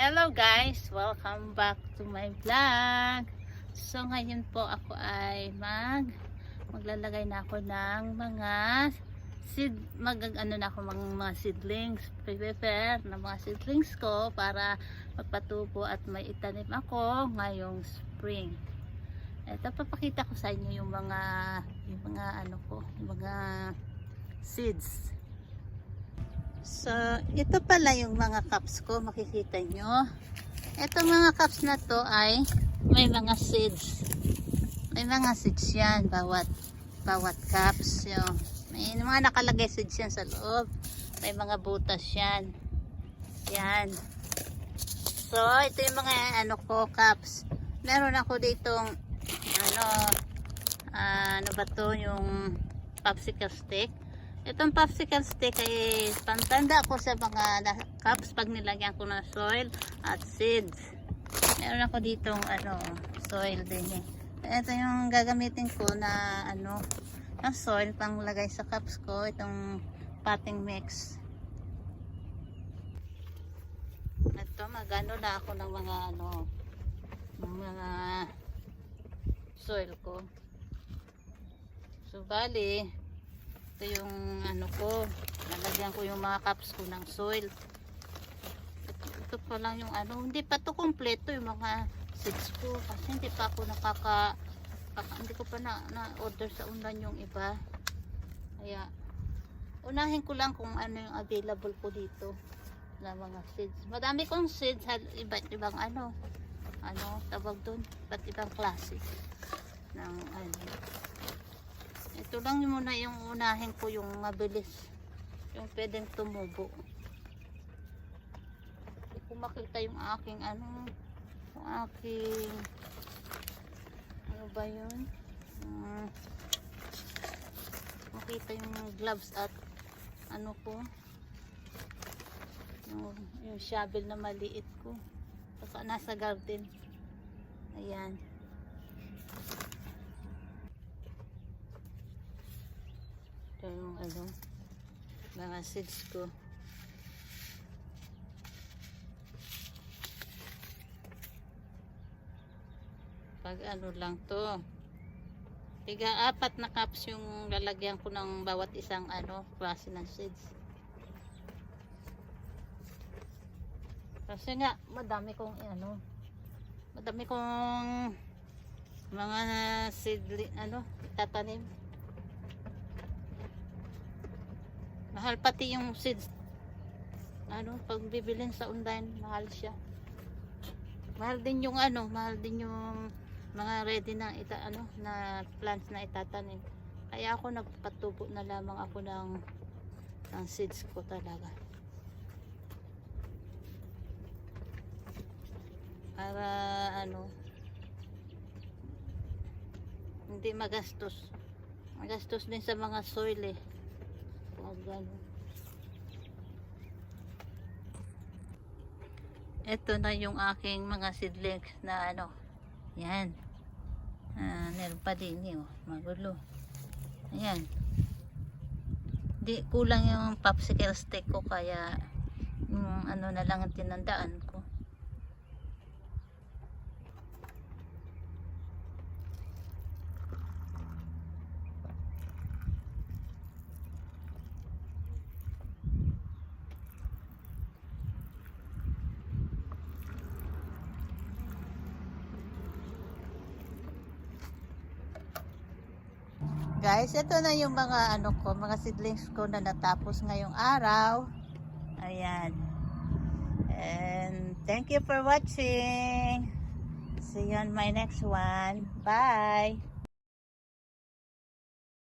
Hello guys! Welcome back to my vlog. So ngayon po ako ay mag maglalagay na ako ng mga seed mag ano na ako mga, mga seedlings prepare ng mga seedlings ko para magpatubo at may itanim ako ngayong spring. Ito papakita ko sa inyo yung mga yung mga ano ko, yung mga seeds. So, ito pala yung mga cups ko, makikita nyo. Itong mga cups na to ay may mga seeds. May mga seeds yan, bawat bawat cups. Yung, may mga nakalagay seeds yan sa loob. May mga butas yan. Yan. So, ito yung mga ano ko, cups. Meron ako ditong ano, ah, ano ba to, yung popsicle stick. Itong popsicle stick ay pantanda ko sa mga cups pag nilagyan ko ng soil at seeds. Meron ako ditong ano, soil din eh. Ito yung gagamitin ko na ano, ng soil pang lagay sa cups ko. Itong potting mix. Ito, magano na ako ng mga ano, ng mga soil ko. So, ito yung ano ko nalagyan ko yung mga cups ko ng soil. Ito, pa lang yung ano hindi pa to kompleto yung mga seeds ko. Kasi hindi pa ako nakaka kaka, hindi ko pa na, na order sa online yung iba. Kaya unahin ko lang kung ano yung available ko dito na mga seeds. Madami kong seeds iba't ibang ano ano tawag doon iba't ibang klase ng ano ito lang muna yung unahin ko yung mabilis. Yung pwedeng tumubo. Kung makita yung aking ano yung aking ano ba yun? Hmm, makita yung gloves at ano ko. Yung, yung shovel na maliit ko. Saka nasa garden. Ayan ito yung ano mga seeds ko. Pag ano lang to. Tiga apat na cups yung lalagyan ko ng bawat isang ano klase ng seeds. Kasi nga madami kong ano madami kong mga seedli ano itatanim mahal pati yung seeds. Ano pag bibilin sa online mahal siya. Mahal din yung ano mahal din yung mga ready na ita ano na plants na itatanim. Kaya ako nagpatubo na lamang ako ng ng seeds ko talaga. Para ano hindi magastos. Magastos din sa mga soil eh pag ano. Ito na yung aking mga seedlings na ano. Yan. Ah, meron pa din yun. Magulo. Ayan. Di kulang yung popsicle stick ko kaya yung ano na lang ang tinandaan ko Guys, ito na yung mga ano ko, mga seedlings ko na natapos ngayong araw. Ayan. And thank you for watching. See you on my next one. Bye.